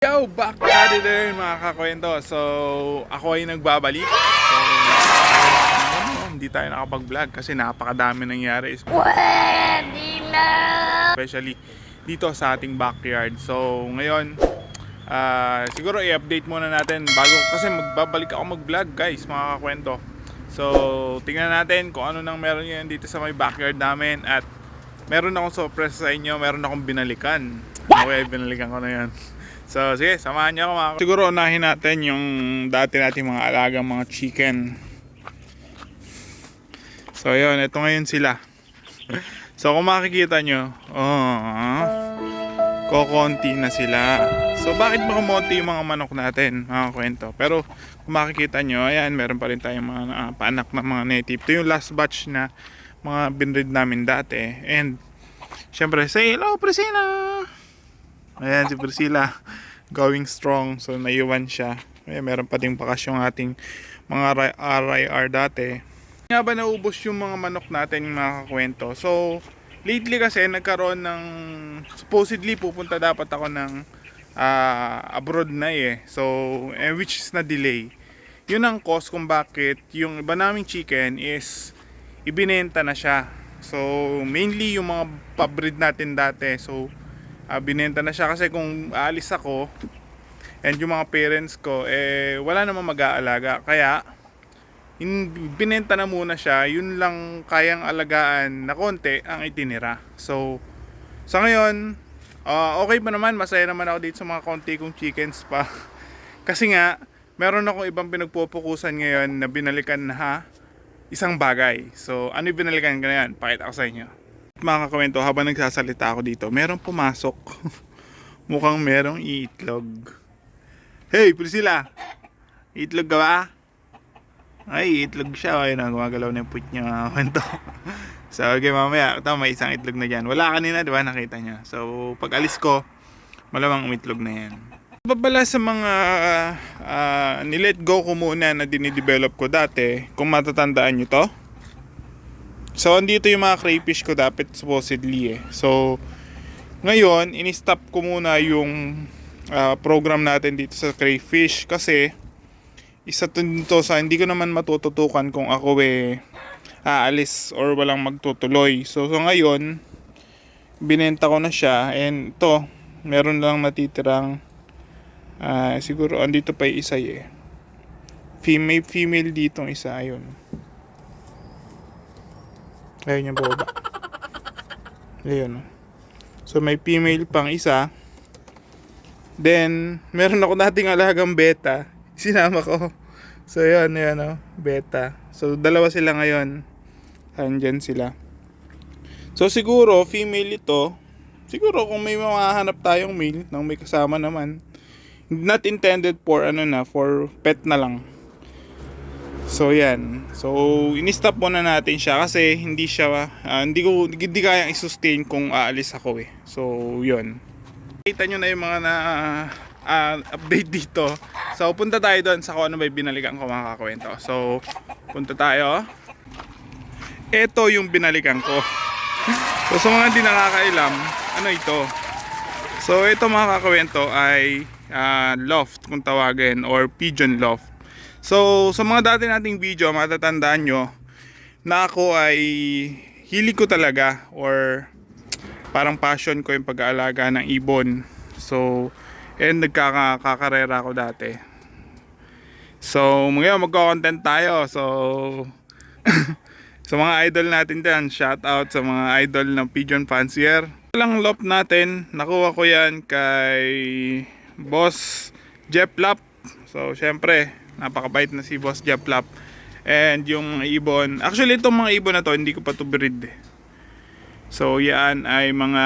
Yo, back at it again mga kakwento. So, ako ay nagbabalik. So, ano, hindi tayo nakapag-vlog kasi napakadami nangyari. Pwede na! Especially dito sa ating backyard. So, ngayon, ah, siguro i-update muna natin bago kasi magbabalik ako mag-vlog guys mga kakwento. So, tingnan natin kung ano nang meron ngayon dito sa may backyard namin at meron akong surprise sa inyo, meron akong binalikan. Okay, binalikan ko na yan. So, sige, samahan niyo ako mga Siguro unahin natin yung dati nating mga alagang mga chicken. So, yun, ito ngayon sila. So, kung makikita nyo, oh, kokonti na sila. So, bakit ba kumonti yung mga manok natin, mga kwento? Pero, kung makikita nyo, ayan, meron pa rin tayong mga ah, paanak na mga native. Ito yung last batch na mga binrid namin dati. And, syempre, say hello, Priscilla! Ayan, si Priscilla, going strong. So, naiwan siya. Ayan, meron pa ding bakas yung ating mga RIR dati nga ba naubos yung mga manok natin yung mga kakwento? So, lately kasi nagkaroon ng supposedly pupunta dapat ako ng ah, abroad na eh. So, eh, which is na delay. Yun ang cause kung bakit yung iba naming chicken is ibinenta na siya. So, mainly yung mga pabreed natin dati. So, ah, binenta na siya kasi kung aalis ako and yung mga parents ko eh wala namang mag-aalaga. Kaya in, binenta na muna siya, yun lang kayang alagaan na konti ang itinira. So, sa ngayon, ah, okay pa naman, masaya naman ako dito sa mga konti kong chickens pa. Kasi nga, meron akong ibang pinagpupukusan ngayon na binalikan na ha, isang bagay. So, ano yung binalikan ko na yan? Pakita ko sa inyo. Mga kakwento, habang nagsasalita ako dito, merong pumasok. Mukhang merong itlog. Hey, Priscilla! Itlog ka ba? Ay, itlog siya. Ayun na, gumagalaw na yung put niya kwento. so, okay, mamaya. Ito, may isang itlog na dyan. Wala kanina, di ba? Nakita niya. So, pag alis ko, malamang umitlog na yan. Babala sa mga uh, nilet go ko muna na dinidevelop ko dati, kung matatandaan nyo to. So, andito yung mga crayfish ko dapat supposedly eh. So, ngayon, in-stop ko muna yung ah, program natin dito sa crayfish kasi isa to dito sa hindi ko naman matututukan kung ako eh aalis or walang magtutuloy. So, so ngayon, binenta ko na siya and to meron lang natitirang ah, siguro andito pa yung isa eh. Female, female dito isa, ayun. Ayun yung baba. Ayun. So, may female pang isa. Then, meron ako dating alagang beta. Sinama ko. So, yun, yun, oh, beta. So, dalawa sila ngayon. Andyan sila. So, siguro, female ito. Siguro, kung may makahanap tayong male, nang may kasama naman. Not intended for, ano na, for pet na lang. So, yan. So, in-stop muna natin siya kasi hindi siya, ah, hindi ko, hindi kayang i-sustain kung aalis ako eh. So, yun. Kita nyo na yung mga na ah, update dito. So, punta tayo doon sa kung ano may binalikan ko mga kakwento. So, punta tayo. Ito yung binalikan ko. So, sa mga hindi nakakailam, ano ito? So, ito mga kakwento ay ah, loft kung tawagin or pigeon loft. So, sa mga dati nating video, matatandaan nyo na ako ay hilig ko talaga or parang passion ko yung pag-aalaga ng ibon. So, and nagkakakarera ako dati. So, ngayon magko-content tayo. So, sa mga idol natin dyan, shout out sa mga idol ng Pigeon Fancier. Lang lop natin, nakuha ko yan kay Boss Jeff Lap. So, syempre, napakabait na si Boss Jeff Lap. And yung ibon, actually itong mga ibon na to, hindi ko pa to breed eh. So yan ay mga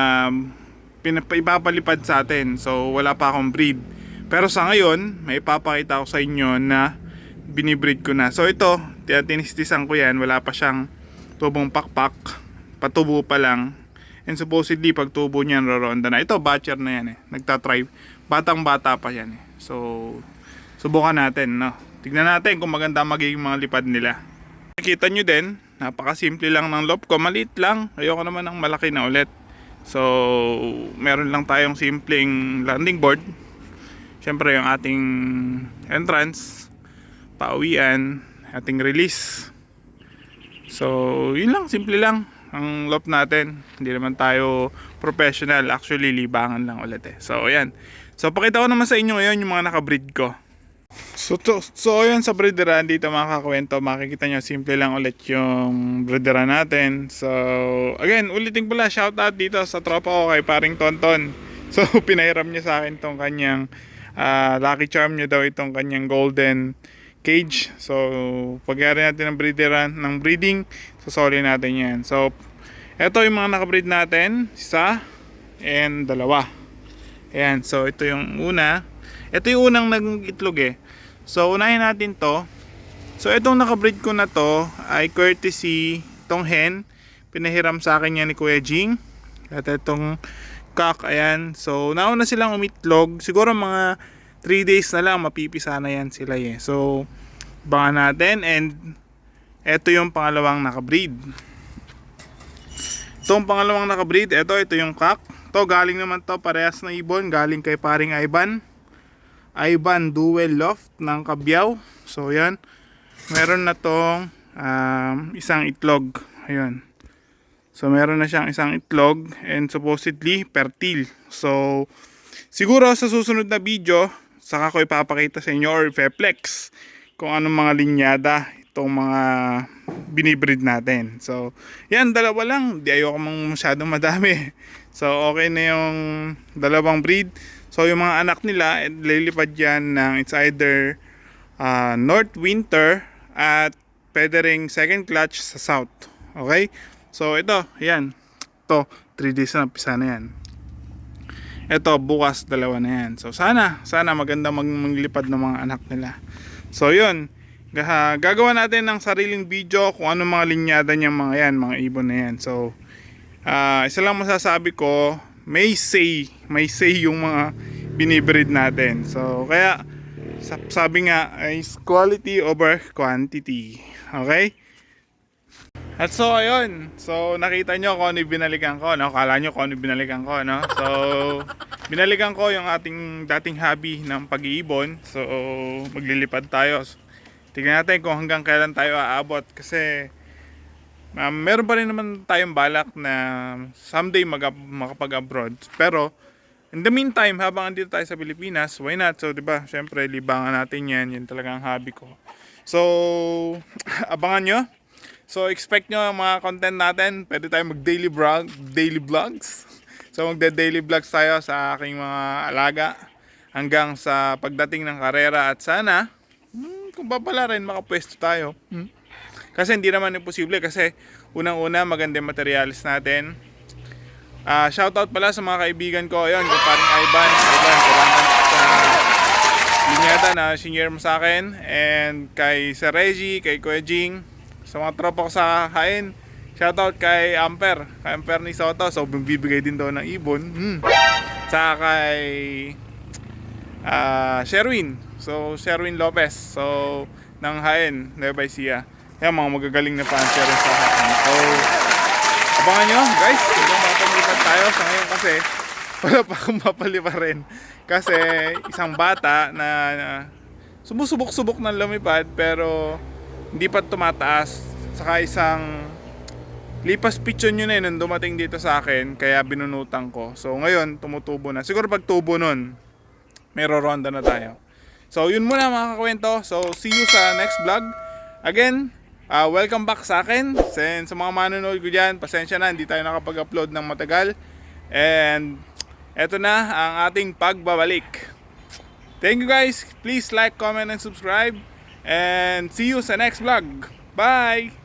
pinapa- ipapalipad sa atin. So wala pa akong breed. Pero sa ngayon, may ipapakita ko sa inyo na binibreed ko na. So ito, tinistisan ko yan. Wala pa siyang tubong pakpak. Patubo pa lang. And supposedly pag tubo niyan roronda na. Ito batcher na yan eh. Nagtatry. Batang bata pa yan eh. So subukan natin no. Tignan natin kung maganda magiging mga lipad nila. Nakita nyo din, napakasimple lang ng loop ko. Maliit lang. Ayoko naman ng malaki na ulit. So, meron lang tayong simpleng landing board. syempre yung ating entrance, pauwian, ating release. So, yun lang, simple lang ang loop natin. Hindi naman tayo professional. Actually, libangan lang ulit eh. So, ayan. So, pakita ko naman sa inyo ngayon yung mga nakabreed ko. So, to, so ayan sa breederan dito mga kakwento, makikita nyo simple lang ulit yung breederan natin. So, again, ulitin pala, shout out dito sa tropa ko kay paring Tonton. So, pinahiram niya sa akin tong kanyang ah, lucky charm niya daw itong kanyang golden cage. So, pagyari natin ng breederan, ng breeding, sasoli natin yan. So, eto yung mga nakabreed natin, isa and dalawa. Ayan, so ito yung una. Ito yung unang nag-itlog eh. So, unahin natin to. So, itong nakabreed ko na to ay courtesy tong hen. Pinahiram sa akin yan ni Kuya Jing. At itong cock, ayan. So, nauna silang umitlog. Siguro mga 3 days na lang, mapipisa na yan sila eh. So, baka natin. And, ito yung pangalawang nakabreed. Itong pangalawang nakabreed, ito, ito yung cock. To galing naman to parehas na ibon, galing kay paring Ivan. Ivan Duel Loft ng Kabyaw. So yan. Meron na tong um, isang itlog. Ayun. So meron na siyang isang itlog and supposedly fertile. So siguro sa susunod na video, saka ko ipapakita sa inyo or flex kung anong mga linyada itong mga binibreed natin. So, yan, dalawa lang. Di ayoko mang masyadong madami. So, okay na yung dalawang breed. So, yung mga anak nila, eh, lilipad yan ng it's either uh, North Winter at pwede ring second clutch sa South. Okay? So, ito, yan. Ito, 3 days na, pisa na yan. Ito, bukas dalawa na yan. So, sana, sana maganda mag maglipad ng mga anak nila. So, yun. Ga- Gagawa natin ng sariling video kung ano mga linyada niyang mga yan, mga ibon na yan. So, ah isa lang masasabi ko, may say, may say yung mga binibreed natin. So, kaya, sa- sabi nga, is quality over quantity. Okay? At so, ayun. So, nakita nyo kung ano binalikan ko, no? Kala nyo kung ano binalikan ko, no? So, binalikan ko yung ating dating hobby ng pag-iibon. So, maglilipad tayo. Tingnan natin kung hanggang kailan tayo aabot. Kasi, um, meron pa rin naman tayong balak na someday mag makapag-abroad. Pero, in the meantime, habang andito tayo sa Pilipinas, why not? So, di ba, syempre, libangan natin yan. Yan talaga ang hobby ko. So, abangan nyo. So, expect nyo ang mga content natin. Pwede tayo mag-daily vlog, daily vlogs. So, magda-daily vlogs tayo sa aking mga alaga hanggang sa pagdating ng karera at sana, hmm, kung papala rin, makapwesto tayo. Hmm. Kasi hindi naman imposible kasi unang-una maganda yung materialis natin. Ah, shoutout pala sa mga kaibigan ko. Ayun, kay paring Ivan. Ivan, salamat sa linyada na senior mo sa akin. And kay Sir Reggie, kay Kuya Jing, sa mga tropa ko sa Hain. Shoutout kay Amper, kay Amper ni Soto. So, bibigay din daw ng ibon. Hmm. Sa kay ah Sherwin. So, Sherwin Lopez. So, ng Hain, Nueva Ecija. Kaya mga magagaling na rin sa Hain. So, abangan nyo, guys. Hanggang makapalipat tayo. Sa ngayon kasi, wala pa akong mapaliparin. Kasi, isang bata na, na sumusubok-subok ng lumipad, pero hindi pa tumataas. Saka isang lipas pichon yun eh nung dumating dito sa akin kaya binunutan ko so ngayon tumutubo na siguro pag tubo nun may ronda na tayo so yun muna mga kakwento so see you sa next vlog again uh, welcome back sa akin. And sa mga manonood ko dyan pasensya na hindi tayo nakapag-upload ng matagal. And eto na ang ating pagbabalik. Thank you guys. Please like comment and subscribe. And see you sa next vlog. Bye